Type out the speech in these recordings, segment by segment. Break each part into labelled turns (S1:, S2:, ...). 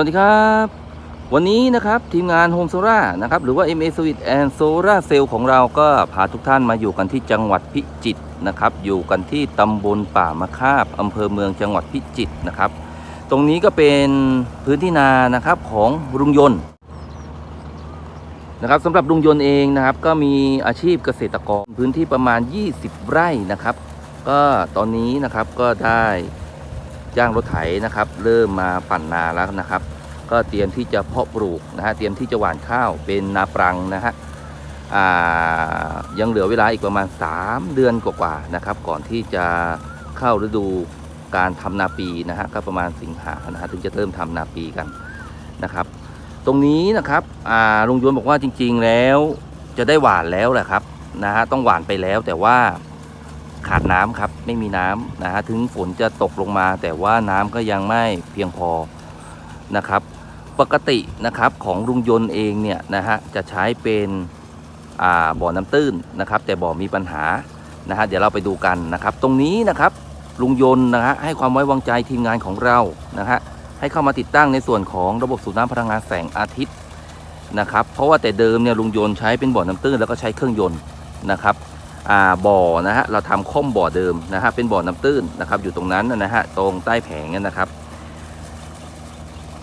S1: วัสดีครับ วันนี้นะครับทีมงาน Home Solar นะครับหรือว่า MA Suite and Solar Cell ของเราก็พาทุกท่านมาอยู่กันที่จังหวัดพิจิตรนะครับ อยู่กันที่ตำบลป่ามะคาบอำเภอเมืองจังหวัดพิจิตรนะครับ ตรงนี้ก็เป็นพื้นที่นานะครับของลุงยนต์นะครับสำหรับลุงยนต์เองนะครับ ก็มีอาชีพเกษตรกรพื้นที่ประมาณ 20 ไร่นะครับ ก็ตอนนี้นะครับก็ได้ จ้างรถไถนะครับ เริ่มมาปั่นนาแล้วนะครับ ก็เตรียมที่จะเพาะปลูกนะฮะเตรียมที่จะหว่านข้าวเป็นนาปรังนะฮะยังเหลือเวลาอีกประมาณ 3 เดือนกว่าๆนะครับ ก่อนที่จะเข้าฤดูการทำนาปีนะฮะก็ประมาณสิงหานะฮะถึงจะเริ่มทำนาปีกันนะครับ ตรงนี้นะครับลุงยวนบอกว่าจริง ๆแล้วจะได้หว่านแล้วแหละครับนะฮะต้องหว่านไปแล้วแต่ว่า ขาดน้ำครับไม่มีน้ำนะฮะถึงฝนจะตกลงมา แต่ว่าน้ำก็ยังไม่เพียงพอนะครับ ปกตินะครับของลุงยนต์เองเนี่ยนะฮะจะใช้เป็นบ่อน้ำตื้นนะครับ แต่บ่อมีปัญหานะฮะเดี๋ยวเราไปดูกันนะครับ ตรงนี้นะครับลุงยนต์นะฮะให้ความไว้วางใจทีมงานของเรานะฮะให้เข้ามาติดตั้งในส่วนของระบบสูบน้ำพลังงานแสงอาทิตย์นะครับ เพราะว่าแต่เดิมเนี่ยลุงยนต์ใช้เป็นบ่อน้ำตื้นแล้วก็ใช้เครื่องยนต์นะครับ บ่อนะฮะเราทำค่อมบ่อเดิมนะฮะเป็นบ่อน้ำตื้นนะครับอยู่ตรงนั้นนะฮะตรงใต้แผงนะครับ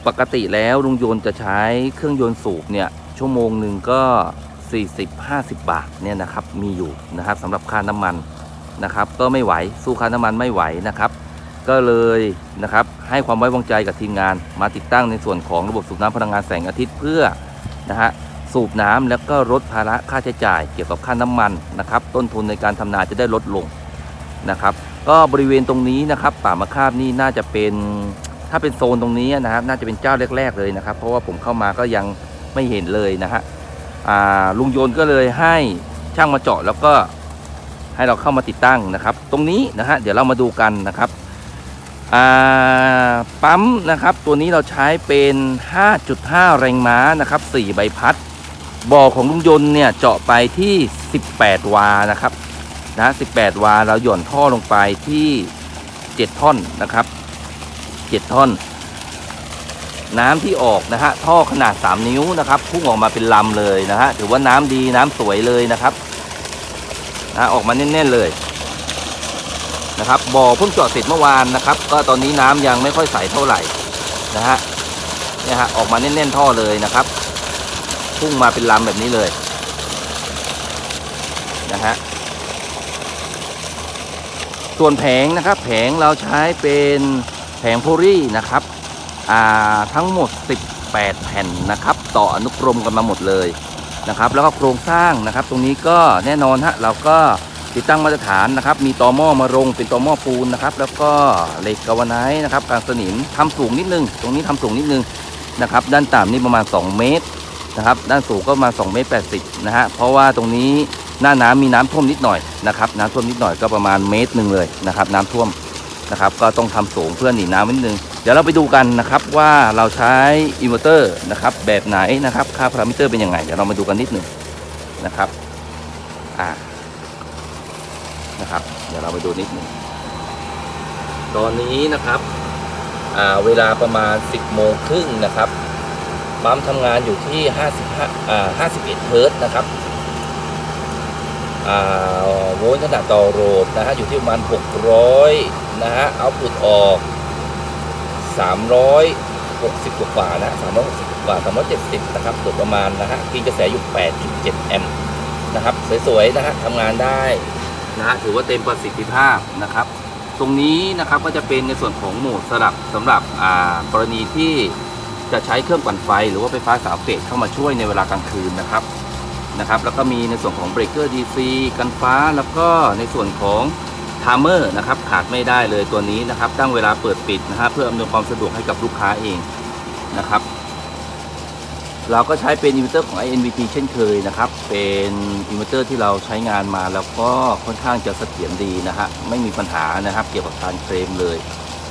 S1: ปกติแล้วลุงยนต์จะใช้เครื่องยนต์สูบเนี่ยชั่วโมงหนึ่งก็ 40-50 บาทเนี่ยนะครับมีอยู่นะครับสำหรับค่าน้ำมันนะครับก็ไม่ไหวสู้ค่าน้ำมันไม่ไหวนะครับ ก็เลยนะครับให้ความไว้วางใจกับทีมงานมาติดตั้งในส่วนของระบบสูบน้ำพลังงานแสงอาทิตย์เพื่อนะฮะ สูบน้ำแล้วก็ลดภาระค่าใช้จ่ายเกี่ยวกับค่าน้ำมันนะครับ ต้นทุนในการทำนาจะได้ลดลงนะครับ ก็บริเวณตรงนี้นะครับ ป่ามะคาบนี่น่าจะเป็นถ้าเป็นโซนตรงนี้นะครับ น่าจะเป็นเจ้าแรก ๆ เลยนะครับ เพราะว่าผมเข้ามาก็ยังไม่เห็นเลยนะฮะลุงโยนก็เลยให้ช่างมาเจาะแล้วก็ให้เราเข้ามาติดตั้งนะครับ ตรงนี้นะฮะเดี๋ยวเรามาดูกันนะครับปั๊มนะครับ ตัวนี้เราใช้เป็น 5.5 แรงม้านะครับ 4 ใบพัด บ่อของลุงยนต์เนี่ยเจาะไปที่ 18 วานะครับนะ18 วาเราหย่อนท่อลงไปที่ 7 ท่อนนะครับเจ็ดท่อน น้ำที่ออกนะฮะท่อขนาด 3 นิ้วนะครับพุ่งออกมาเป็นลำเลยนะฮะถือว่าน้ำดีน้ำสวยเลยนะครับนะออกมาแน่นๆเลยนะครับบ่อเพิ่งเจาะเสร็จเมื่อวานนะครับ ก็ตอนนี้น้ำยังไม่ค่อยใสเท่าไหร่นะฮะเนี่ยฮะออกมาแน่นๆท่อเลยนะครับ พุ่งมาเป็นลำแบบนี้เลยนะฮะส่วนแผงนะครับแผงเราใช้เป็นแผงโพลี่นะครับอ่าทั้งหมด 18 แผ่นนะครับ ต่ออนุกรมกันมาหมดเลยนะครับ แล้วก็โครงสร้างนะครับ ตรงนี้ก็แน่นอนฮะเราก็ติดตั้งมาตรฐานนะครับ มีตอหม้อมารงเป็นตอหม้อปูนนะครับ แล้วก็เหล็กกาวาไนท์นะครับกลางสนิมทำสูงนิดนึง ตรงนี้ทำสูงนิดนึงนะครับ ด้านต่ำนี่ประมาณ 2 เมตร นะครับด้านสูงก็มา2เมตร80นะฮะเพราะว่าตรงนี้หน้าน้ำมีน้ำท่วมนิดหน่อยนะครับน้ำท่วมนิดหน่อยก็ประมาณเมตรหนึ่งเลยนะครับน้ำท่วมนะครับก็ต้องทำสูงเพื่อหนีน้ำนิดนึง เดี๋ยวเราไปดูกันนะครับว่าเราใช้อินเวอร์เตอร์นะครับแบบไหนนะครับค่าพารามิเตอร์เป็นยังไงเดี๋ยวเรามาดูกันนิดหนึ่งนะครับอ่านะครับเดี๋ยวเราไปดูนิดหนึ่งตอนนี้นะครับอ่าเวลาประมาณ 10โมงครึ่งนะครับ ปั๊มทำงานอยู่ที่ 55อ่า51เฮิร์ตซ์นะครับโวลต์ขนาดต่อโรดนะฮะอยู่ที่ประมาณ 600 นะฮะเอาพุตออก 360 กว่านะ360 กว่า 370 นะครับโดยประมาณนะฮะกินกระแสอยู่ 8.7 แอมป์นะครับ สวยๆ นะฮะทำงานได้นะฮะถือว่าเต็มประสิทธิภาพนะครับ ตรงนี้นะครับก็จะเป็นในส่วนของโหมดสลับสำหรับกรณีที่ จะใช้เครื่องปั่นไฟ หรือว่าไฟฟ้าสามเฟสเข้ามาช่วยในเวลากลางคืนนะครับนะครับ แล้วก็มีในส่วนของเบรกเกอร์ DC กันฟ้า แล้วก็ในส่วนของไทม์เมอร์นะครับขาดไม่ได้เลยตัวนี้นะครับ ตั้งเวลาเปิดปิดนะฮะเพื่ออำนวยความสะดวกให้กับลูกค้าเองนะครับ เราก็ใช้เป็นอินเวอร์เตอร์ของ INVT เช่นเคยนะครับ เป็นอินเวอร์เตอร์ที่เราใช้งานมาแล้วก็ค่อนข้างจะเสถียรดีนะฮะไม่มีปัญหานะครับ เกี่ยวกับการเคลมเลย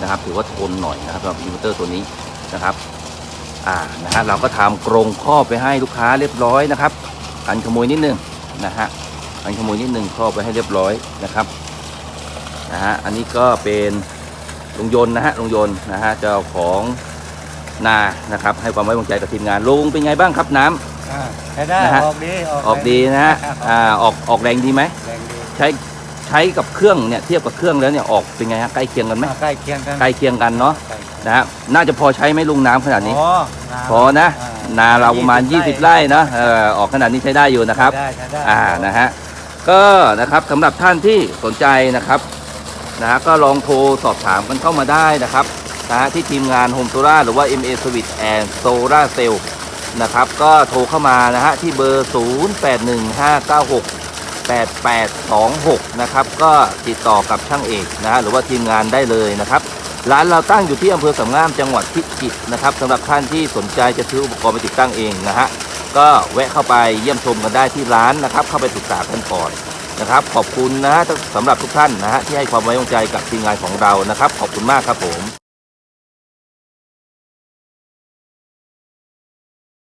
S1: นะครับ ถือว่าทนหน่อยนะครับสำหรับอินเวอร์เตอร์ตัวนี้นะครับ อ่านะฮะเราก็ทำกรงครอบไปให้ลูกค้าเรียบร้อยนะครับกันขโมยนิดนึงนะฮะกันขโมยนิดนึงครอบไปให้เรียบร้อยนะครับนะฮะอันนี้ก็เป็นลุงยนต์นะฮะลุงยนต์นะฮะเจ้าของนานะครับให้ความไว้วางใจกับทีมงานลุงเป็นไงบ้างครับน้ำ
S2: อ่าใช้ได้
S1: นะฮะ
S2: ออกดี
S1: ออกดีนะฮะอ่าออกออกแรงดีไหม
S2: แรงดี
S1: ใช้ใช้กับเครื่องเนี่ยเทียบกับเครื่องแล้วเนี่ยออกเป็นไงฮะใกล้เคียงกันไหม
S2: อ่าใกล้เคียงกัน
S1: ใกล้เคียงกันเนาะ
S2: ใกล้เคียง
S1: นะฮะน่าจะพอใช้ไหมลุงน้ำขนาดนี้
S2: พอ
S1: พอนะ
S2: อ่
S1: นาเราประมาณ 20 ไร่นะเออออกขนาดนี้ใช้ได้อยู่นะครับ
S2: ได้ใช้ได้
S1: อ่านะฮะก็นะครับสำหรับท่านที่สนใจนะครับนะฮะก็ลองโทรสอบถามกันเข้ามาได้นะครับนะฮะที่ทีมงาน Home Solar หรือว่า MA Service and Solar Cell นะครับก็โทรเข้ามานะฮะที่เบอร์ 0815968826 นะครับก็ติดต่อกับช่างเอกนะฮะหรือว่าทีมงานได้เลยนะครับ ร้านเราตั้งอยู่ที่อำเภอสำงามจังหวัดพิจิตรนะครับสำหรับท่านที่สนใจจะซื้ออุปกรณ์ไปติดตั้งเองนะฮะก็แวะเข้าไปเยี่ยมชมกันได้ที่ร้านนะครับ เข้าไปศึกษากันก่อนนะครับ ขอบคุณนะฮะสำหรับทุกท่านนะฮะที่ให้ความไว้วางใจกับทีมงานของเรานะครับ ขอบคุณมากครับผม